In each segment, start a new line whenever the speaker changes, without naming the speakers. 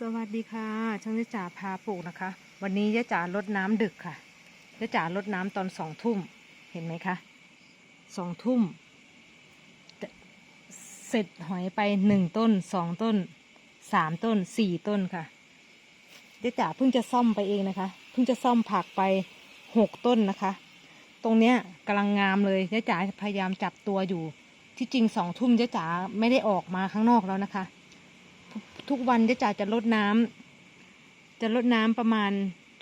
สวัสดีค่ะช่างยะจ๋าพาปลูกนะคะ วันนี้ยะจ๋าลดน้ำดึกค่ะยะจ๋าลดน้ำตอนสองทุ่มเห็นไหมคะสองทุ่มเสร็จหอยไปหนึ่งต้นสองต้นสามต้นสี่ต้นค่ะยะจ๋าเพิ่งจะซ่อมไปเองนะคะ เพิ่งจะซ่อมผักไปหกต้นนะคะ ตรงเนี้ยกำลังงามเลยยะจ๋าพยายามจับตัวอยู่ ที่จริงสองทุ่มยะจ๋าไม่ได้ออกมาข้างนอกแล้วนะคะ ทุกวันจะจ่าจะลดน้ำจะลดน้ำประมาณ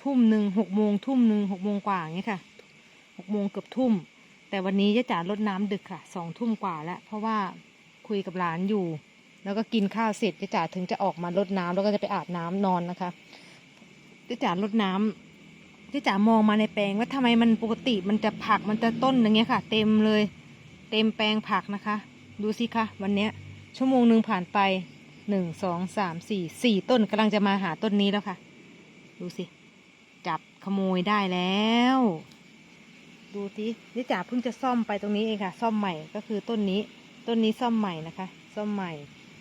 ทุ่มหนึ่งหกโมงทุ่มหนึ่งหกโมงกว่าอย่างนี้ค่ะหกโมงเกือบทุ่ม แต่วันนี้จะจ่าลดน้ำดึกค่ะสองทุ่มกว่าแล้ว เพราะว่าคุยกับหลานอยู่ แล้วก็กินข้าวเสร็จจะจ่าถึงจะออกมาลดน้ำแล้วก็จะไปอาบน้ำนอนนะคะจะจ่าลดน้ำจะจ่ามองมาในแปลงว่าทำไมมันปกติมันจะผักมันจะต้นอย่างเงี้ยค่ะ เต็มเลย เต็มแปลงผักนะคะ ดูสิคะวันเนี้ยชั่วโมงหนึ่งผ่านไป หนึ่งสองสามสี่สี่ต้นกำลังจะมาหาต้นนี้แล้วค่ะ ดูสิ จับขโมยได้แล้ว ดูสินี่จ่าเพิ่งจะซ่อมไปตรงนี้เองค่ะ ซ่อมใหม่ก็คือต้นนี้ ต้นนี้ซ่อมใหม่นะคะ ซ่อมใหม่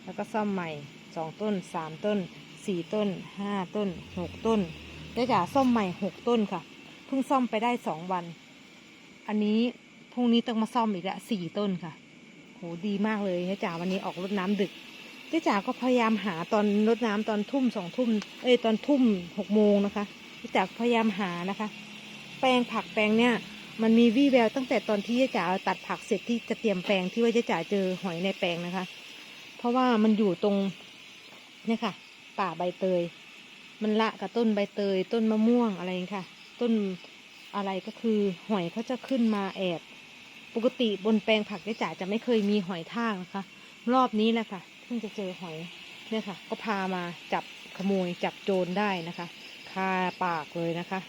แล้วก็ซ่อมใหม่สองต้นสามต้นสี่ต้นห้าต้นหกต้นนี่จ่าซ่อมใหม่หกต้นค่ะ เพิ่งซ่อมไปได้สองวัน อันนี้พรุ่งนี้ต้องมาซ่อมอีกละสี่ต้นค่ะ โหดีมากเลยนะจ่าวันนี้ออกรดน้ำดึก เจ๊จ๋าก็พยายามหาตอนรดน้ำตอนทุ่มสองทุ่มเอ้ยตอนทุ่มหกโมงนะคะเจ๊จ๋าพยายามหานะคะ แปลงผักแปลงเนี่ยมันมีวี่แววตั้งแต่ตอนที่เจ๊จ๋าตัดผักเสร็จที่จะเตรียมแปลงที่ว่าเจ๊จ๋าเจอหอยในแปลงนะคะ เพราะว่ามันอยู่ตรงเนี่ยค่ะ ป่าใบเตย มันละกับต้นใบเตย ต้นมะม่วงอะไรอย่ค่ะ ต้นอะไรก็คือหอยเขาจะขึ้นมาแอบปกติบนแปลงผักเจ๊จ๋าจะไม่เคยมีหอยทากนะคะ รอบนี้แหละค่ะ พิ่งจะเจอหอยเนี่ยค่ะ ก็พามาจับขโมยจับโจรได้นะคะ คาปากเลยนะคะ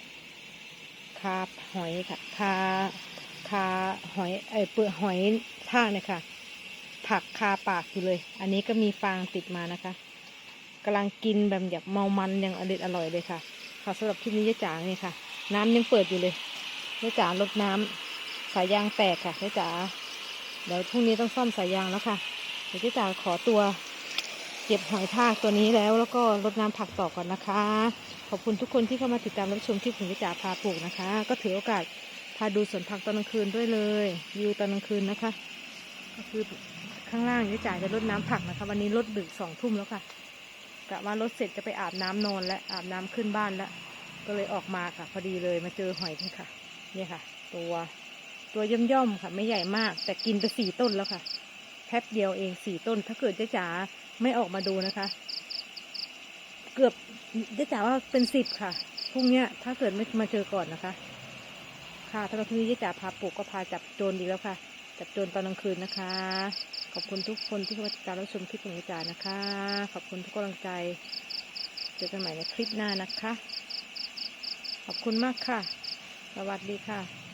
คาหอยค่ะ คาคาหอยเอเปลือกหอยทากเนี่ยค่ะ ผักคาปากอยู่เลย อันนี้ก็มีฟางติดมานะคะกำลังกินแบบแบบเมามันยังอร่อยอร่อยเลยค่ะ ค่ะสำหรับคลิปนี้ยะจ๋าเนี่ยค่ะ น้ำยังเปิดอยู่เลยยะจ๋าลดน้ำสายยางแตกค่ะยะจ๋าเดี๋ยวพรุ่งนี้ต้องซ่อมสายยางแล้วค่ะ ดี๋ยวเจ๊จ๋าขอตัวเก็บหอยทากตัวนี้แล้ว แล้วก็รดน้ำผักต่อก่อนนะคะ ขอบคุณทุกคนที่เข้ามาติดตามรับชมคลิปของเจ๊จ๋าพาปลูกนะคะ ก็ถือโอกาสพาดูสวนผักตอนกลางคืนด้วยเลยวิวตอนกลางคืนนะคะ ก็คือข้างล่างเจ๊จ๋าจะรดน้ำผักนะคะ วันนี้รดดึกสองทุ่มแล้วค่ะกะว่ารถเสร็จจะไปอาบน้ำนอนและอาบน้ำขึ้นบ้านแล้วก็เลยออกมาค่ะ พอดีเลยมาเจอหอยนี่ค่ะ เนี่ยค่ะ ตัวตัวย่อมย่อมๆค่ะ ไม่ใหญ่มาก แต่กินไปสี่ต้นแล้วค่ะ ป๊บเดียวเองสี่ต้น ถ้าเกิดเจ๊จ๋าไม่ออกมาดูนะคะ เกือบเจ๊จ๋าว่าเป็นสิบค่ะพรุ่งนี้ถ้าเกิดไม่มาเจอก่อนนะคะ ค่ะถ้าเราพรุ่นี้เจ๊จ๋าพาปลูกก็พาจับโจรดีแล้วค่ะ จับโจรตอนกลางคืนนะคะ ขอบคุณทุกคนที่เข้ามาติดตามรับชมคลิปของเจ๊จ๋านะคะ ขอบคุณทุกกำลังใจเจอกันใหม่ในคลิปหน้านะคะ ขอบคุณมากค่ะ สวัสดีค่ะ